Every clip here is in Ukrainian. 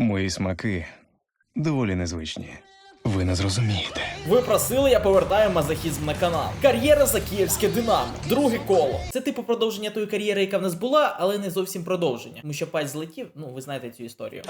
Мої смаки доволі незвичні. Ви не зрозумієте. Ви просили, я повертаю мазохізм на канал. Кар'єра за київське Динамо. Друге коло. Це типу продовження тої кар'єри, яка в нас була, але не зовсім продовження. Тому що паць злетів, ну ви знаєте цю історію.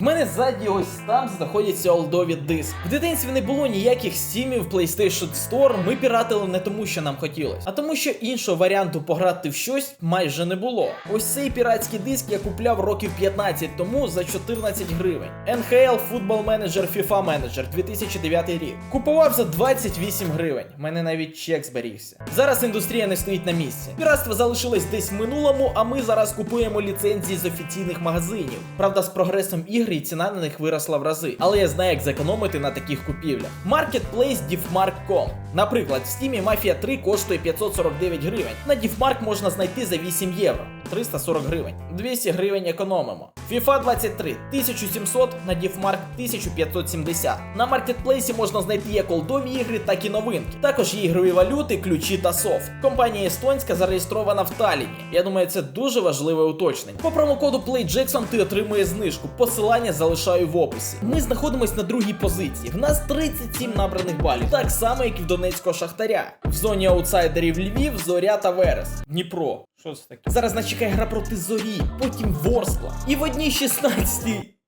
В мене ззаді ось там знаходяться олдові диски. В дитинстві не було ніяких стімів, PlayStation Store. Ми піратили не тому, що нам хотілося, а тому, що іншого варіанту пограти в щось майже не було. Ось цей піратський диск я купляв років 15 тому за 14 гривень. NHL Football Manager FIFA Manager 2009 рік. Купував за 28 гривень. Мене навіть чек зберігся. Зараз індустрія не стоїть на місці. Піратство залишилось десь в минулому, а ми зараз купуємо ліцензії з офіційних магазинів. Правда, з прогресом ігри і ціна на них виросла в рази. Але я знаю, як зекономити на таких купівлях. Marketplace Diffmark.com. Наприклад, в Steam Mafia 3 коштує 549 гривень. На Diffmark можна знайти за 8 євро. 340 гривень. 200 гривень економимо. FIFA 23 1700, на Diffmark 1570. На маркетплейсі можна знайти як олдові ігри, так і новинки. Також є ігрові валюти, ключі та софт. Компанія естонська зареєстрована в Талліні. Я думаю, це дуже важливе уточнення. По промокоду PlayJackson ти отримуєш знижку. Посилання залишаю в описі. Ми знаходимось на другій позиції. В нас 37 набраних балів, так само, як і в Донецького Шахтаря. В зоні аутсайдерів Львів, Зоря та Верес. Дніпро. Що це таке? Зараз нас чекає гра проти зорі, потім Ворскла. І в одній 16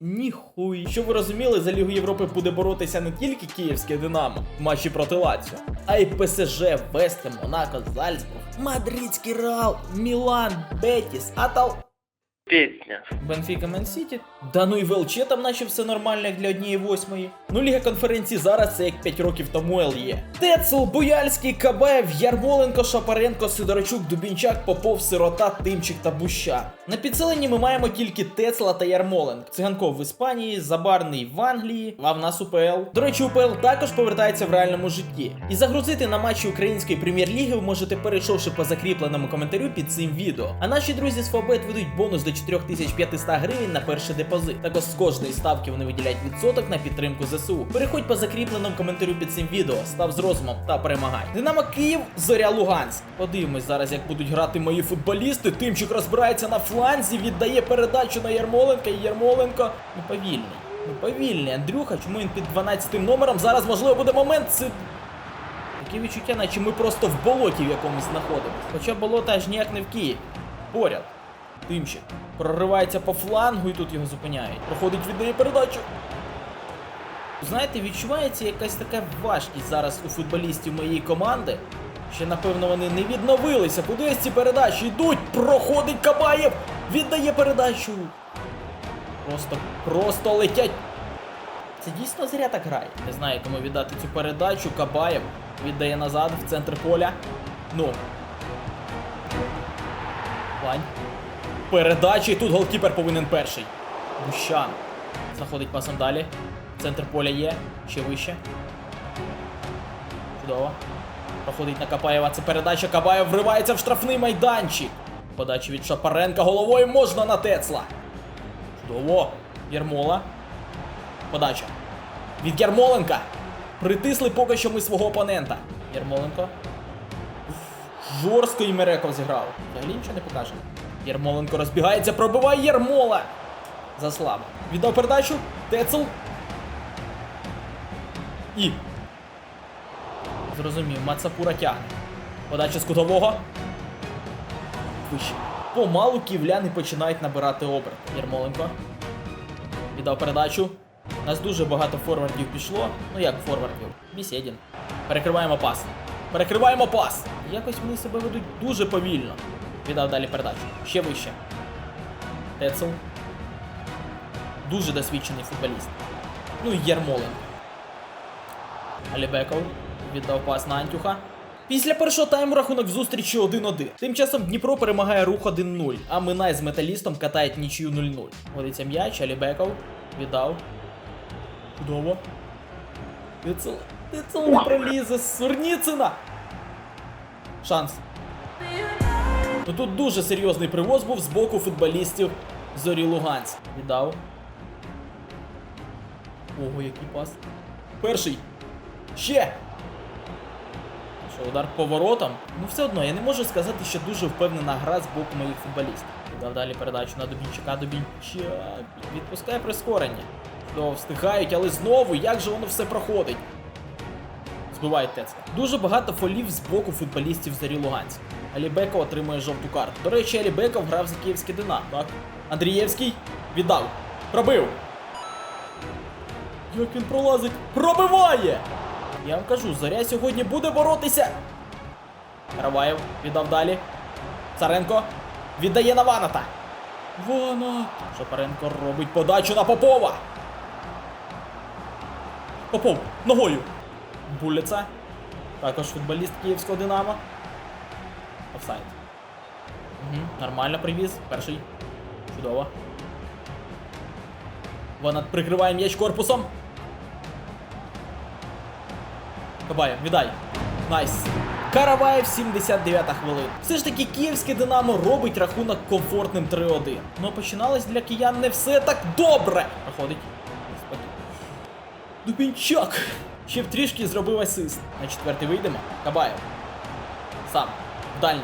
Ніхуй. Щоб ви розуміли, за Лігу Європи буде боротися не тільки київське Динамо в матчі проти Лаціо, а й ПСЖ, Вестем, Монако, Зальцбург, Мадридський Реал, Мілан, Бетіс, Атал. Песня. Бенфіка Менсіті. Да ну і в ЛЧ там наче все нормально, як для однієї восьмої. Ну, Ліга конференції зараз це як 5 років тому ЛЄ. Тецл, Буяльський, Кабаєв, Ярмоленко, Шапаренко, Сидорочук, Дубінчак, Попов, Сирота, Тимчик та Буща. На підсиленні ми маємо тільки Тецла та Ярмоленко. Циганков в Іспанії, Забарний в Англії, а в нас УПЛ. До речі, УПЛ також повертається в реальному житті. І загрузити на матчі української прем'єр-ліги ви можете перейшовши по закріпленому коментарю під цим відео. А наші друзі з Фабет ведуть бонус до 4500 гривень на перший депозит. Також з кожної ставки вони виділяють відсоток на підтримку ЗСУ. Переходь по закріпленому коментарю під цим відео, став з розумом та перемагай. Динамо Київ, Зоря Луганськ. Подивимось зараз, як будуть грати мої футболісти. Тимчик розбирається на фланзі, віддає передачу на Ярмоленка. І Ярмоленко ну повільний. Ну повільний. Андрюха, чому він під 12 номером? Зараз можливо буде момент. Це Таке відчуття, наче ми просто в болоті в якомусь знаходимося. Хоча болото аж ніяк не в Києві. Поряд. Тимчик. Проривається по флангу і тут його зупиняють. Проходить, віддає передачу. Знаєте, відчувається якась така важкість зараз у футболістів моєї команди. Ще напевно вони не відновилися. Кудись ці передачі йдуть. Проходить Кабаєв. Віддає передачу. Просто, просто летять. Це дійсно зря так грає. Не знаю, кому віддати цю передачу. Кабаєв віддає назад в центр поля. Ну. Вань. Передача, і тут голкіпер повинен перший. Бущан. Знаходить пасом далі. Центр поля є. Ще вище. Чудово. Проходить на Капаєва. Це передача. Кабаєв вривається в штрафний майданчик. Подача від Шапаренка головою можна на Тецла. Чудово. Єрмола. Подача. Від Ярмоленка. Притисли поки що ми свого опонента. Ярмоленко. Жорстко і Мереков зіграв. Взагалі нічого не покаже. Ярмоленко розбігається, пробиває Ярмола. Заслаб. Віддав передачу. Тецл. І. Зрозумів, Мацапура тягне. Подача з кутового. Вище. Помалу київляни починають набирати оберт. Ярмоленко. Віддав передачу. У нас дуже багато форвардів пішло. Ну як форвардів? Бісєдін. Перекриваємо пас. Перекриваємо пас. Якось вони себе ведуть дуже повільно. Віддав далі передачу. Ще вище. Тецл. Дуже досвідчений футболіст. Ну і Ярмоленко. Алібеков. Віддав пас на Антюха. Після першого тайму рахунок в зустрічі 1-1. Тим часом Дніпро перемагає рух 1-0, а Минай з металістом катають нічию 0-0. Водиться м'яч, Алібеков. Віддав. Чудово. Тицел. Тицел не пролізе. Сурніцина. Шанс. Ну тут дуже серйозний привоз був з боку футболістів Зорі Луганськ. Віддав. Ого, який пас. Перший. Ще. Що, удар поворотом? Ну все одно, я не можу сказати, що дуже впевнена гра з боку моїх футболістів. Дав далі передачу на Дубінчака. Дубінчак відпускає прискорення. Чудово встигають, але знову як же воно все проходить? Збивають Тецла. Дуже багато фолів з боку футболістів Зарі Луганськ. Алібеков отримує жовту карту. До речі, Алібеков грав за київське Динамо, так? Андрієвський віддав. Пробив. Як він пролазить? Пробиває! Я вам кажу, Заря сьогодні буде боротися. Караваєв віддав далі. Царенко віддає на Ваната. Ванат. Шапаренко робить подачу на Попова. Попов ногою. Буліца. Також футболіст київського Динамо. Офсайд. Угу, нормально привіз. Перший. Чудово. Ванат прикриває м'яч корпусом. Кабаєв, віддай. Найс. Караваєв 79-та хвилина. Все ж таки київське Динамо робить рахунок комфортним 3-1. Ну починалось для киян не все так добре. Проходить. Дубінчак. Ще б трішки зробив асист. На четвертий вийдемо. Кабаєв. Сам. В дальній.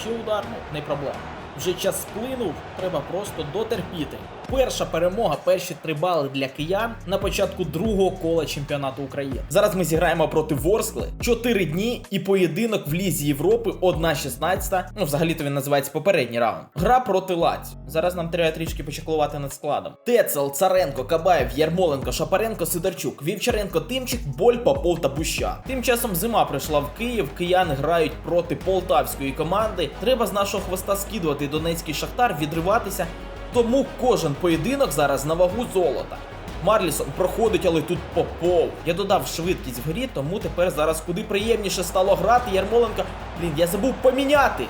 Ще удар, ну, не проблема. Вже час сплинув, треба просто дотерпіти. Перша перемога, перші три бали для киян на початку другого кола чемпіонату України. Зараз ми зіграємо проти Ворскли 4 дні і поєдинок в Лізі Європи 1-16. Ну, взагалі-то він називається попередній раунд. Гра проти Лаці. Зараз нам треба трішки почаклувати над складом. Тецел, Царенко, Кабаєв, Ярмоленко, Шапаренко, Сидорчук, Вівчаренко, Тимчик, Боль, Попов та Буща. Тим часом зима прийшла в Київ. Кияни грають проти полтавської команди. Треба з нашого хвоста скидувати донецький шахтар, відриватися. Тому кожен поєдинок зараз на вагу золота. Марлісон проходить, але тут Попов. Я додав швидкість в грі, тому тепер зараз куди приємніше стало грати. Ярмоленко. Блін, я забув поміняти.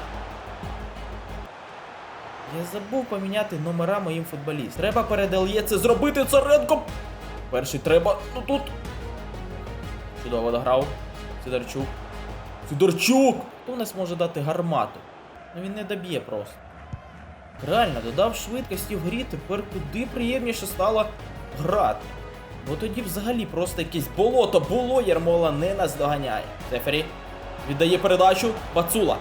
Я забув поміняти номера моїм футболістам. Треба перед це зробити Царенко. Перший треба. Ну тут. Чудово дограв. Сидорчук. Сидорчук! Хто в нас може дати гармату? Ну він не доб'є просто. Реально, додав швидкості в грі, тепер куди приємніше стало грати. Бо тоді взагалі просто якесь болото було, Ярмола не наздоганяє. Сефері віддає передачу. Бацула.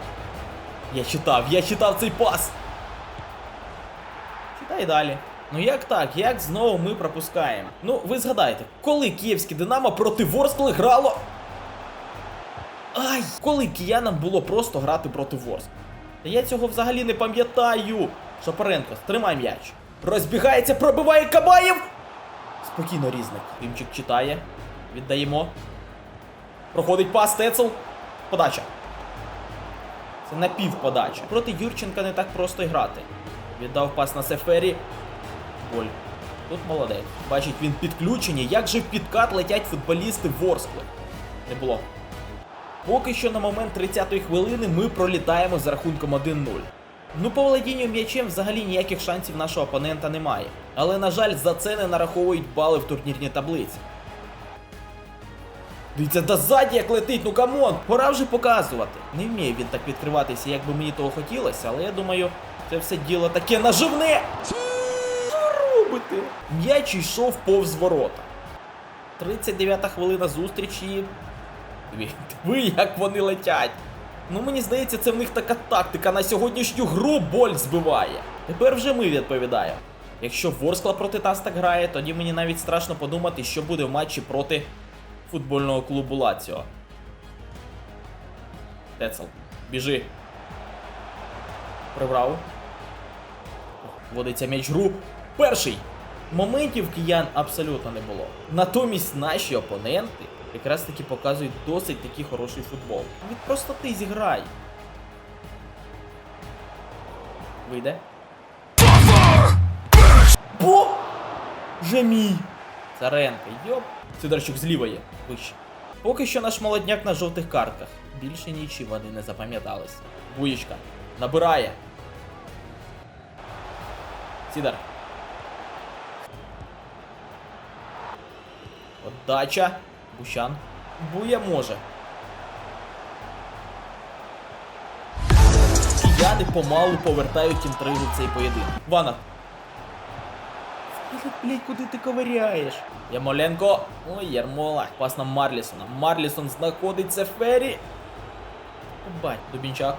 Я читав, я читав цей пас. Читай далі. Ну як так? Як знову ми пропускаємо? Ну, ви згадайте, коли київське Динамо проти Ворскли грало. Ай! Коли киянам було просто грати проти Ворскли? Я цього взагалі не пам'ятаю. Шапаренко, стримай м'яч. Розбігається, пробиває Кабаєв. Спокійно різник. Тимчик читає. Віддаємо. Проходить пас Тецел. Подача. Це напівподача. Проти Юрченка не так просто грати. Віддав пас на Сефері. Боль. Тут молодець. Бачить він підключення. Як же в підкат летять футболісти Ворскли. Не було. Поки що на момент 30-ї хвилини ми пролітаємо з рахунком 1-0. Ну, по володінню м'ячем взагалі ніяких шансів нашого опонента немає. Але, на жаль, за це не нараховують бали в турнірній таблиці. Дивіться, да ззаді як летить, ну камон, пора вже показувати. Не вміє він так відкриватися, як би мені того хотілося, але я думаю, це все діло таке наживне. Що робите? М'яч йшов повз ворота. 39-та хвилина зустрічі. Диви, як вони летять. Ну мені здається, це в них така тактика на сьогоднішню гру боль збиває. Тепер вже ми відповідаємо. Якщо Ворскла проти нас так грає, тоді мені навіть страшно подумати, що буде в матчі проти футбольного клубу Лаціо. Тецел, біжи. Прибрав. Вводиться м'яч гру. Перший. Моментів киян абсолютно не було. Натомість наші опоненти якраз таки показують досить такий хороший футбол. Від простоти зіграй. Вийде. Бо! Же мій! Царенко, йоп. Сидорчук зліва є. Вище. Поки що наш молодняк на жовтих картках. Більше нічим вони не запам'яталися. Буєчка. Набирає. Сідар. Отдача. Бущан. Буя може. Кияни помалу повертають інтригу в цей поєдинок. Вана. Блядь, куди ти ковиряєш? Ямоленко. Ой, Ярмола. Пас на Марлісона. Марлісон знаходиться в фері. Бать, Дубінчак.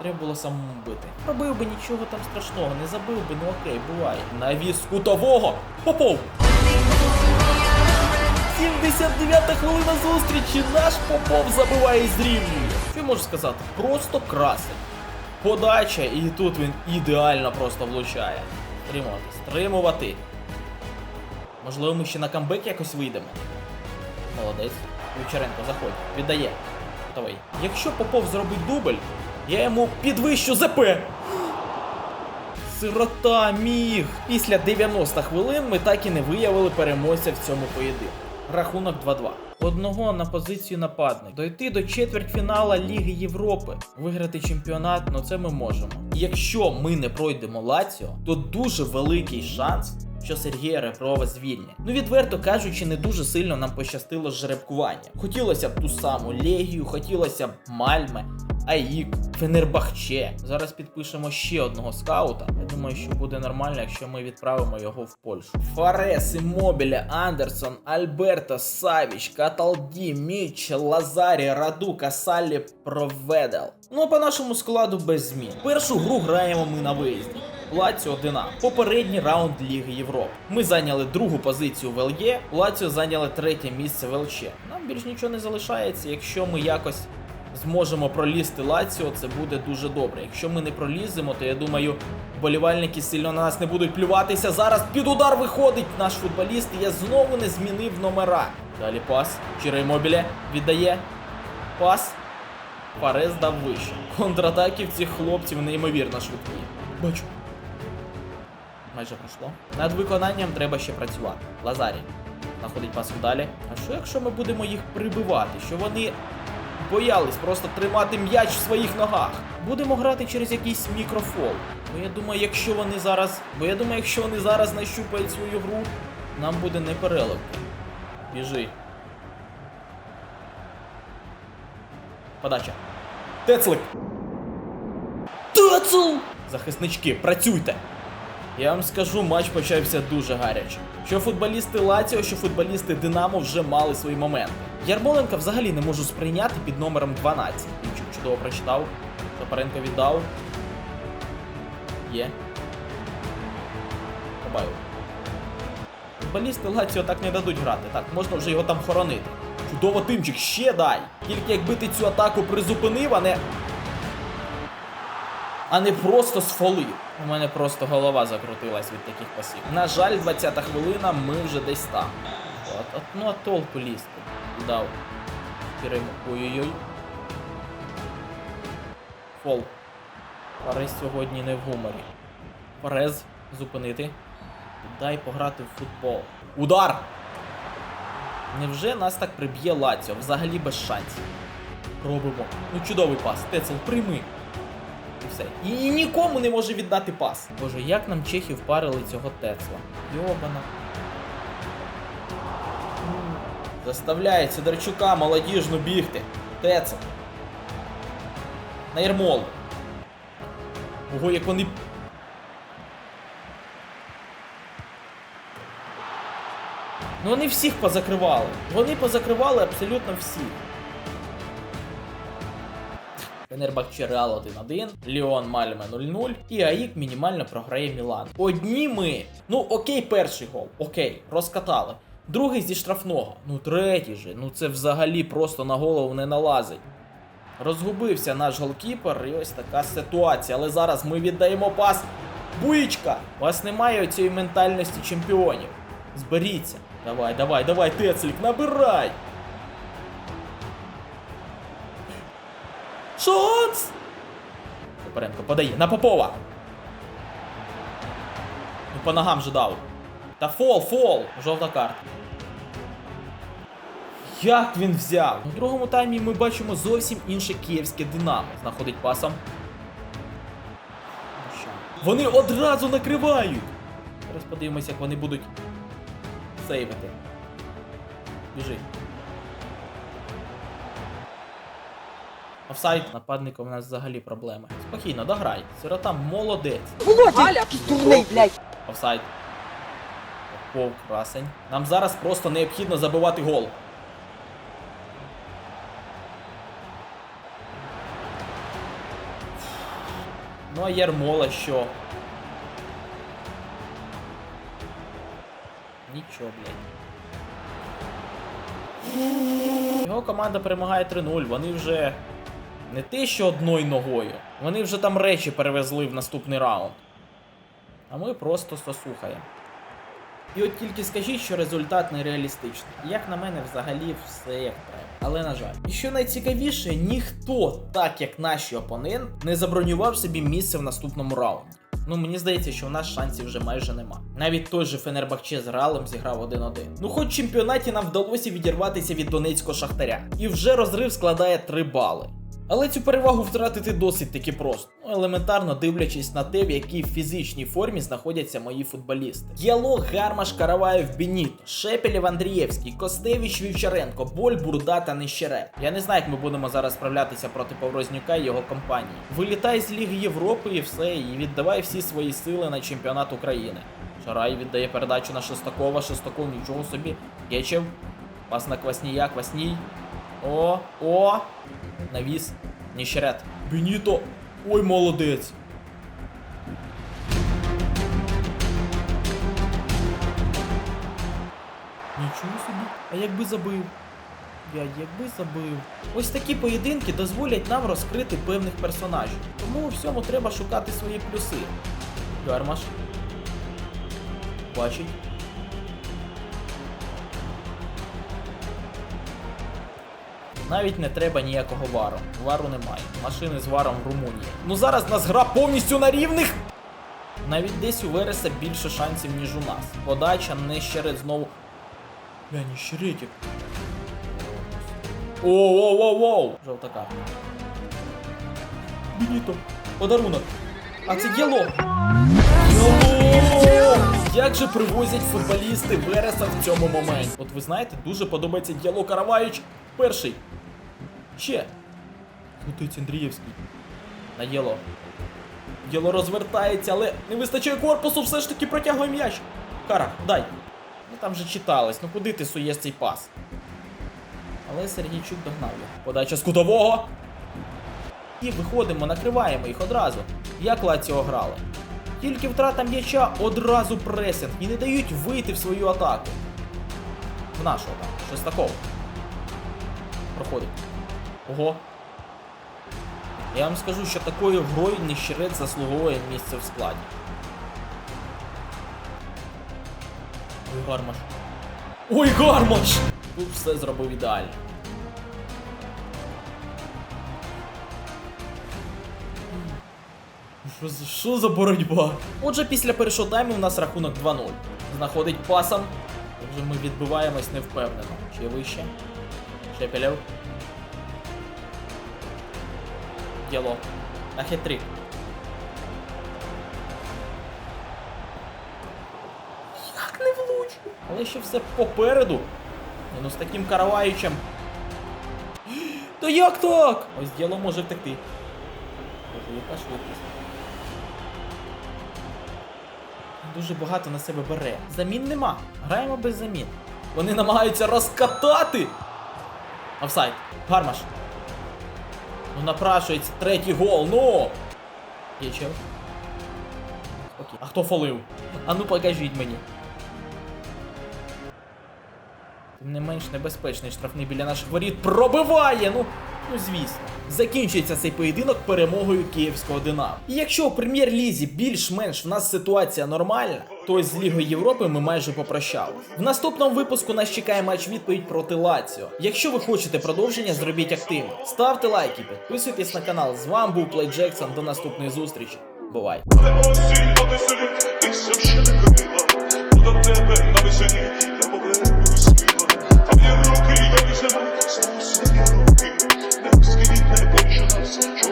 Треба було самому бити. Робив би нічого там страшного, не забив би, ну окей, буває. Навіс кутового! Попов! 79-та хвилина зустрічі, наш Попов забиває і зрівнює. Я можу сказати? Просто красень. Подача, і тут він ідеально просто влучає. Стримувати, стримувати. Можливо, ми ще на камбек якось вийдемо. Молодець. Вівчаренко, заходь. Віддає. Давай. Якщо Попов зробить дубль, я йому підвищу ЗП. Сирота міг. Після 90 хвилин ми так і не виявили переможця в цьому поєдинку. Рахунок 2-2. Одного на позицію нападник. Дойти до четвертьфінала Ліги Європи. Виграти чемпіонат, ну це ми можемо. І якщо ми не пройдемо Лаціо, то дуже великий шанс, що Сергія Реброва звільнять. Ну відверто кажучи, не дуже сильно нам пощастило з жеребкуванням. Хотілося б ту саму Легію, хотілося б Мальме, Аїк, Фенербахче. Зараз підпишемо ще одного скаута. Я думаю, що буде нормально, якщо ми відправимо його в Польщу. Фарес, Іммобіле, Андерсон, Альберто, Савіч, Каталді, Міч, Лазарі, Раду, Касалі, Проведел. Ну по нашому складу без змін. Першу гру граємо ми на виїзді. Лаціо Динамо. Попередній раунд Ліги Європи. Ми зайняли другу позицію в ЛЄ, Лаціо зайняли третє місце в ЛЧ. Нам більш нічого не залишається, якщо ми якось зможемо пролізти Лаціо, це буде дуже добре. Якщо ми не проліземо, то я думаю, вболівальники сильно на нас не будуть плюватися. Зараз під удар виходить наш футболіст, і я знову не змінив номера. Далі пас. Чире Мобіле віддає. Пас. Фарес дав вище. Контратаки в цих хлопців неймовірно швидкі. Бачу. Майже пройшло. Над виконанням треба ще працювати. Лазарі. Знаходить пас далі. А що якщо ми будемо їх прибивати? Що вони боялись просто тримати м'яч в своїх ногах. Будемо грати через якийсь мікрофол. Бо я думаю, якщо вони зараз. Бо я думаю, якщо вони зараз нащупають свою гру, нам буде не переливки. Біжи. Подача. Тецлик. Тецл! Захиснички, працюйте! Я вам скажу, матч почався дуже гаряче. Що футболісти Лаціо, що футболісти Динамо вже мали свої моменти. Ярмоленка взагалі не можу сприйняти під номером 12. Він чудово прочитав. Топаренко віддав. Є. Побаю. Футболісти Лаціо так не дадуть грати. Так, можна вже його там хоронити. Чудово тимчик, ще дай! Тільки якби ти цю атаку призупинив, а не а не просто сфолив. У мене просто голова закрутилась від таких пасів. На жаль, 20-та хвилина, ми вже десь там. От, ну а толку лізти. Дав. Ой-ой-ой. Фол. Фарез сьогодні не в гуморі. Фарез зупинити. Дай пограти в футбол. Удар! Невже нас так приб'є Лаціо? Взагалі без шансів. Робимо. Ну чудовий пас. Тецел, прийми. І все. І нікому не може віддати пас. Боже, як нам чехи впарили цього Тецла? Йобана. Заставляє Сидорчука молодіжну бігти. Тецел. На Єрмолу. Ого, як вони. Ну вони всіх позакривали. Вони позакривали абсолютно всіх. Фенербахче Реал 1-1, Ліон Мальме 0-0 і АІК мінімально програє Мілан. Одні ми. Ну окей, перший гол, окей, розкатали. Другий зі штрафного. Ну третій же. Ну це взагалі просто на голову не налазить. Розгубився наш голкіпер, і ось така ситуація. Але зараз ми віддаємо пас. Буїчка! У вас немає цієї ментальності чемпіонів. Зберіться. Давай, давай, давай, Тецлік, набирай! Шанс! Топоренко подає на Попова. Ну, по ногам же дав. Та фол, фол! Жовта карта. Як він взяв? У другому таймі ми бачимо зовсім інше київське Динамо. Знаходить пасом. Вони одразу накривають! Зараз подивимося, як вони будуть сейвити. Біжи. Офсайд нападником у нас взагалі проблеми. Спокійно, дограй. Сирота молодець. Ти дурний, блядь. Офсайд. Попов, красень. Нам зараз просто необхідно забивати гол. Ну а Ярмола що? Нічого, блядь. Його команда перемагає 3-0. Вони вже не те, що одною ногою. Вони вже там речі перевезли в наступний раунд. А ми просто сосухаємо. І от тільки скажіть, що результат нереалістичний. Як на мене, взагалі все як треба. Але на жаль. І що найцікавіше, ніхто, так як наші опонент, не забронював собі місце в наступному раунді. Ну мені здається, що в нас шансів вже майже нема. Навіть той же Фенербахче з Реалом зіграв 1-1. Ну хоч в чемпіонаті нам вдалося відірватися від донецького шахтаря. І вже розрив складає 3 бали. Але цю перевагу втратити досить таки просто. Ну, елементарно дивлячись на те, в якій фізичній формі знаходяться мої футболісти. Єло, Гармаш, Караваєв, Беніто, Шепелєв, Андрієвський, Костевич, Вівчаренко, Боль, Бурда та Нещерет. Я не знаю, як ми будемо зараз справлятися проти Поврознюка і його компанії. Вилітай з Ліги Європи і все, і віддавай всі свої сили на чемпіонат України. Шарай віддає передачу на Шестакова, Шестаков нічого собі. Гечев, пас на Кваснія, Квасній. О, о! Навіс. Ніщерет. Беніто! Ой, молодець! Нічого собі. А якби забив? Я якби забив. Ось такі поєдинки дозволять нам розкрити певних персонажів. Тому у всьому треба шукати свої плюси. Гармаш. Бачить. Навіть не треба ніякого вару. Вару немає. Машини з варом в Румунії. Ну зараз нас гра повністю на рівних. Навіть десь у Вереса більше шансів, ніж у нас. Подача не щерет знову. Бля, не щеретик. Оу-оу-оу-оу! Жовта карта. Беніто. Подарунок. А це. Діло! Як же привозять футболісти Вереса в цьому моменті? От ви знаєте, дуже подобається діалог Караваїч. Перший. Ще. Крутить Андрієвський. На Єло. Єло розвертається, але не вистачає корпусу, все ж таки протягує м'яч. Кара, дай. Ну там же читалось, ну куди ти суєш цей пас? Але Сергійчук догнав його. Подача з кутового. І виходимо, накриваємо їх одразу. Як Лаціо грали. Тільки втрата м'яча одразу пресинг і не дають вийти в свою атаку. В нашого там, Шестаков. Проходить. Ого. Я вам скажу, що такою грою Нещерет заслуговує місце в складі. Ой, Гармаш. Ой, Гармаш! Тут все зробив ідеально. Що за, що за боротьба? Отже, після першого тайму у нас рахунок 2-0. Знаходить пасом. Отже, ми відбиваємось невпевнено. Ще вище. Шепелєв. Діло. На хитрик. Як не влучу? Але ще все попереду. Ну з таким караваючем. Та як так? Ось діло може втекти. Боже, яка швидкість. Дуже багато на себе бере. Замін нема. Граємо без замін. Вони намагаються розкатати. Офсайд. Гармаш. Ну напрашується третій гол. Ну! Єчев. Окей. А хто фолив? А ну покажіть мені. Тим не менш небезпечний штрафний біля наших воріт пробиває. Ну, ну звісно. Закінчується цей поєдинок перемогою київського Динамо. І якщо у прем'єр-лізі більш-менш в нас ситуація нормальна, то з Лігою Європи ми майже попрощали. В наступному випуску нас чекає матч відповідь проти Лаціо. Якщо ви хочете продовження, зробіть активно. Ставте лайки, підписуйтесь на канал. З вами був Плей Джексон. До наступної зустрічі. Бувай! До тебе на